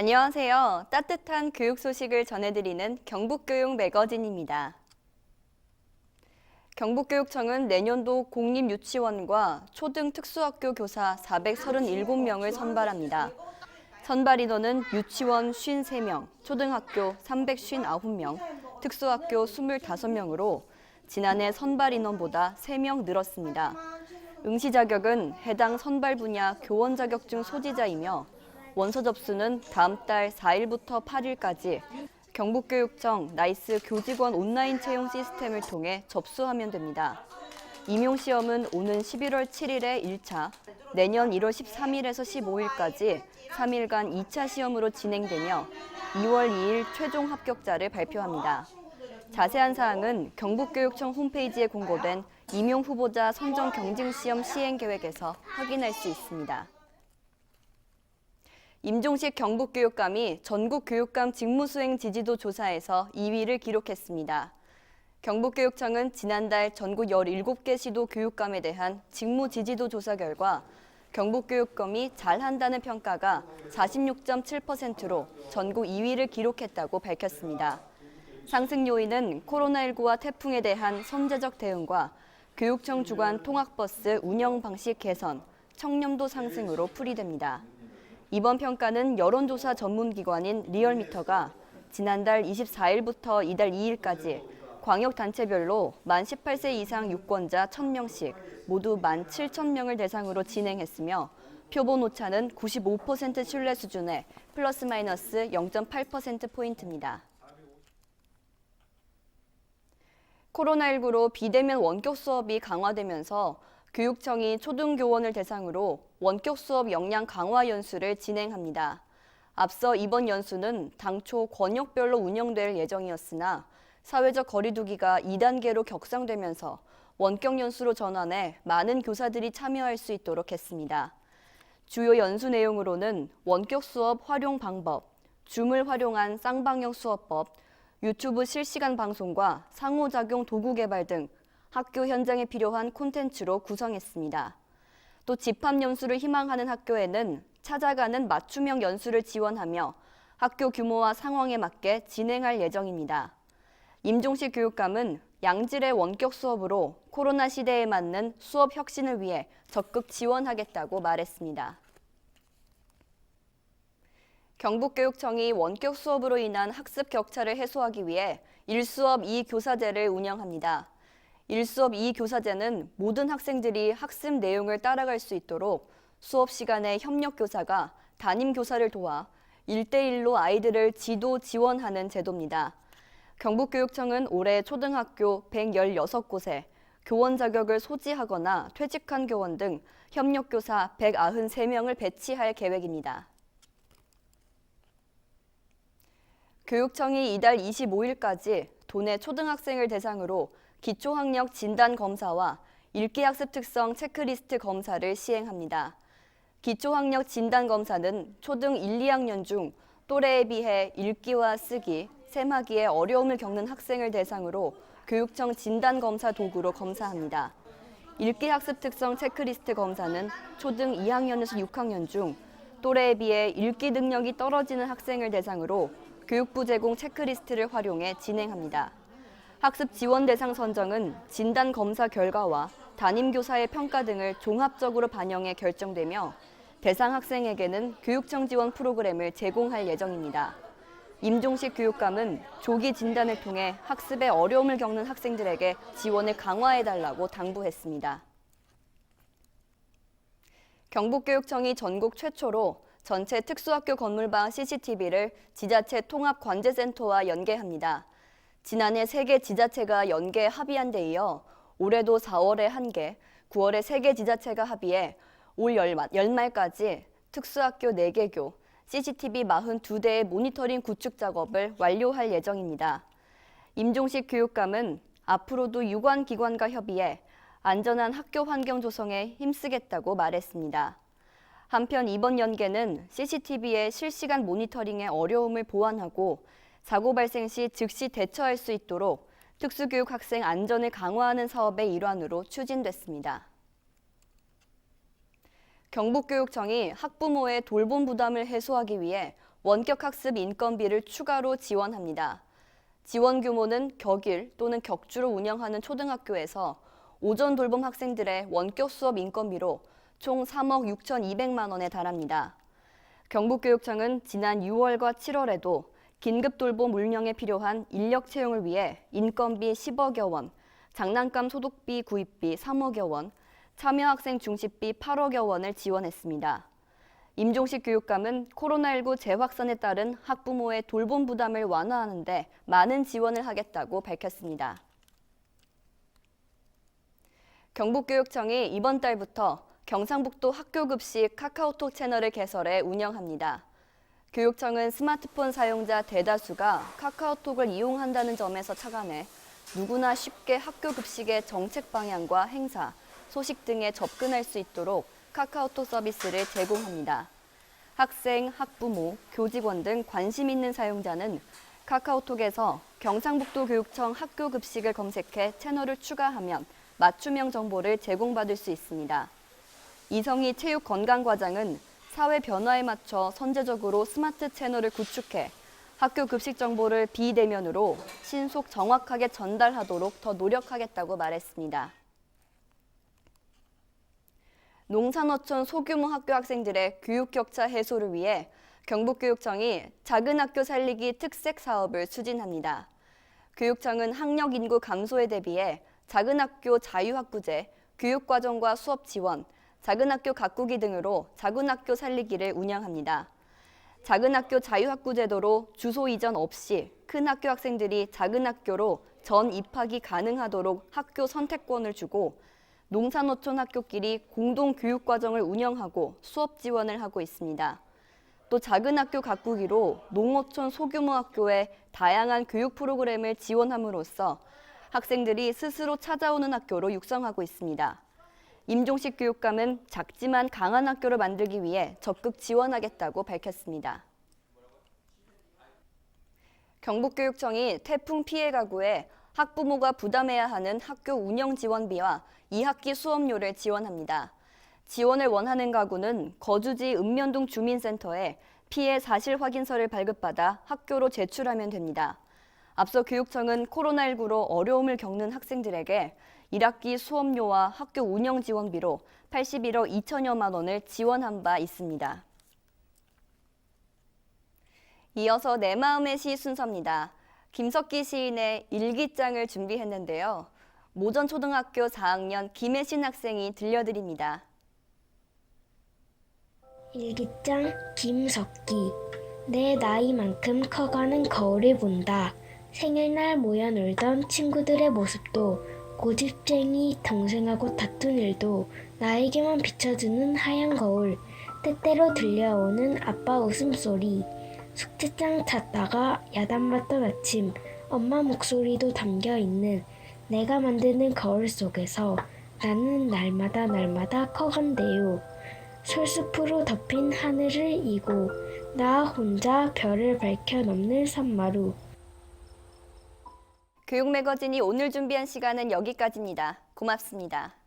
안녕하세요. 따뜻한 교육 소식을 전해드리는 경북교육 매거진입니다. 경북교육청은 내년도 공립유치원과 초등 특수학교 교사 437명을 선발합니다. 선발 인원은 유치원 53명, 초등학교 359명, 특수학교 25명으로 지난해 선발 인원보다 3명 늘었습니다. 응시 자격은 해당 선발 분야 교원 자격증 소지자이며 원서 접수는 다음 달 4일부터 8일까지 경북교육청 나이스 교직원 온라인 채용 시스템을 통해 접수하면 됩니다. 임용 시험은 오는 11월 7일에 1차, 내년 1월 13일에서 15일까지 3일간 2차 시험으로 진행되며 2월 2일 최종 합격자를 발표합니다. 자세한 사항은 경북교육청 홈페이지에 공고된 임용 후보자 선정 경쟁 시험 시행 계획에서 확인할 수 있습니다. 임종식 경북교육감이 전국 교육감 직무수행 지지도 조사에서 2위를 기록했습니다. 경북교육청은 지난달 전국 17개 시도 교육감에 대한 직무 지지도 조사 결과 경북교육감이 잘한다는 평가가 46.7%로 전국 2위를 기록했다고 밝혔습니다. 상승 요인은 코로나19와 태풍에 대한 선제적 대응과 교육청 주관 통학버스 운영 방식 개선, 청렴도 상승으로 풀이됩니다. 이번 평가는 여론조사 전문기관인 리얼미터가 지난달 24일부터 이달 2일까지 광역단체별로 만 18세 이상 유권자 1000명씩 모두 만 7,000명을 대상으로 진행했으며 표본 오차는 95% 신뢰 수준의 플러스 마이너스 0.8%포인트입니다. 코로나19로 비대면 원격 수업이 강화되면서 교육청이 초등교원을 대상으로 원격 수업 역량 강화 연수를 진행합니다. 앞서 이번 연수는 당초 권역별로 운영될 예정이었으나 사회적 거리두기가 2단계로 격상되면서 원격 연수로 전환해 많은 교사들이 참여할 수 있도록 했습니다. 주요 연수 내용으로는 원격 수업 활용 방법, 줌을 활용한 쌍방향 수업법, 유튜브 실시간 방송과 상호작용 도구 개발 등 학교 현장에 필요한 콘텐츠로 구성했습니다. 또 집합 연수를 희망하는 학교에는 찾아가는 맞춤형 연수를 지원하며 학교 규모와 상황에 맞게 진행할 예정입니다. 임종식 교육감은 양질의 원격 수업으로 코로나 시대에 맞는 수업 혁신을 위해 적극 지원하겠다고 말했습니다. 경북교육청이 원격 수업으로 인한 학습 격차를 해소하기 위해 일수업 2교사제를 운영합니다. 일수업 2교사제는 모든 학생들이 학습 내용을 따라갈 수 있도록 수업 시간에 협력 교사가 담임 교사를 도와 1대1로 아이들을 지도 지원하는 제도입니다. 경북교육청은 올해 초등학교 116곳에 교원 자격을 소지하거나 퇴직한 교원 등 협력교사 193명을 배치할 계획입니다. 교육청이 이달 25일까지 도내 초등학생을 대상으로 기초학력 진단 검사와 읽기학습 특성 체크리스트 검사를 시행합니다. 기초학력 진단 검사는 초등 1, 2학년 중 또래에 비해 읽기와 쓰기, 셈하기에 어려움을 겪는 학생을 대상으로 교육청 진단 검사 도구로 검사합니다. 읽기 학습 특성 체크리스트 검사는 초등 2학년에서 6학년 중 또래에 비해 읽기 능력이 떨어지는 학생을 대상으로 교육부 제공 체크리스트를 활용해 진행합니다. 학습 지원 대상 선정은 진단 검사 결과와 담임 교사의 평가 등을 종합적으로 반영해 결정되며 대상 학생에게는 교육청 지원 프로그램을 제공할 예정입니다. 임종식 교육감은 조기 진단을 통해 학습에 어려움을 겪는 학생들에게 지원을 강화해달라고 당부했습니다. 경북교육청이 전국 최초로 전체 특수학교 건물방 CCTV를 지자체 통합관제센터와 연계합니다. 지난해 세 개 지자체가 연계 합의한 데 이어 올해도 4월에 1개, 9월에 3개 지자체가 합의해 올 연말, 연말까지 특수학교 4개 교, CCTV 42대의 모니터링 구축 작업을 완료할 예정입니다. 임종식 교육감은 앞으로도 유관 기관과 협의해 안전한 학교 환경 조성에 힘쓰겠다고 말했습니다. 한편 이번 연계는 CCTV의 실시간 모니터링의 어려움을 보완하고 사고 발생 시 즉시 대처할 수 있도록 특수교육 학생 안전을 강화하는 사업의 일환으로 추진됐습니다. 경북교육청이 학부모의 돌봄 부담을 해소하기 위해 원격 학습 인건비를 추가로 지원합니다. 지원 규모는 격일 또는 격주로 운영하는 초등학교에서 오전 돌봄 학생들의 원격 수업 인건비로 총 3억 6,200만 원에 달합니다. 경북교육청은 지난 6월과 7월에도 긴급 돌봄 운영에 필요한 인력 채용을 위해 인건비 10억여 원, 장난감 소독비 구입비 3억여 원, 참여 학생 중식비 8억여 원을 지원했습니다. 임종식 교육감은 코로나19 재확산에 따른 학부모의 돌봄 부담을 완화하는 데 많은 지원을 하겠다고 밝혔습니다. 경북교육청이 이번 달부터 경상북도 학교급식 카카오톡 채널을 개설해 운영합니다. 교육청은 스마트폰 사용자 대다수가 카카오톡을 이용한다는 점에서 착안해 누구나 쉽게 학교 급식의 정책 방향과 행사, 소식 등에 접근할 수 있도록 카카오톡 서비스를 제공합니다. 학생, 학부모, 교직원 등 관심 있는 사용자는 카카오톡에서 경상북도 교육청 학교 급식을 검색해 채널을 추가하면 맞춤형 정보를 제공받을 수 있습니다. 이성희 체육건강과장은 사회 변화에 맞춰 선제적으로 스마트 채널을 구축해 학교 급식 정보를 비대면으로 신속 정확하게 전달하도록 더 노력하겠다고 말했습니다. 농산어촌 소규모 학교 학생들의 교육 격차 해소를 위해 경북교육청이 작은 학교 살리기 특색 사업을 추진합니다. 교육청은 학력 인구 감소에 대비해 작은 학교 자유학구제, 교육과정과 수업 지원, 작은 학교 가꾸기 등으로 작은 학교 살리기를 운영합니다. 작은 학교 자유학구 제도로 주소 이전 없이 큰 학교 학생들이 작은 학교로 전 입학이 가능하도록 학교 선택권을 주고 농산어촌 학교끼리 공동 교육 과정을 운영하고 수업 지원을 하고 있습니다. 또 작은 학교 가꾸기로 농어촌 소규모 학교에 다양한 교육 프로그램을 지원함으로써 학생들이 스스로 찾아오는 학교로 육성하고 있습니다. 임종식 교육감은 작지만 강한 학교를 만들기 위해 적극 지원하겠다고 밝혔습니다. 경북교육청이 태풍 피해 가구에 학부모가 부담해야 하는 학교 운영 지원비와 2학기 수업료를 지원합니다. 지원을 원하는 가구는 거주지 읍면동 주민센터에 피해 사실 확인서를 발급받아 학교로 제출하면 됩니다. 앞서 교육청은 코로나19로 어려움을 겪는 학생들에게 1학기 수업료와 학교 운영 지원비로 81억 2천여만 원을 지원한 바 있습니다. 이어서 내 마음의 시 순서입니다. 김석기 시인의 일기장을 준비했는데요. 모전초등학교 4학년 김혜신 학생이 들려드립니다. 일기장 김석기 내 나이만큼 커가는 거울을 본다. 생일날 모여 놀던 친구들의 모습도 고집쟁이 동생하고 다툰 일도 나에게만 비춰주는 하얀 거울 때때로 들려오는 아빠 웃음소리 숙제장 찾다가 야단 맞던 아침 엄마 목소리도 담겨 있는 내가 만드는 거울 속에서 나는 날마다 날마다 커간대요. 솔숲으로 덮인 하늘을 이고 나 혼자 별을 밝혀 넘는 산마루 교육 매거진이 오늘 준비한 시간은 여기까지입니다. 고맙습니다.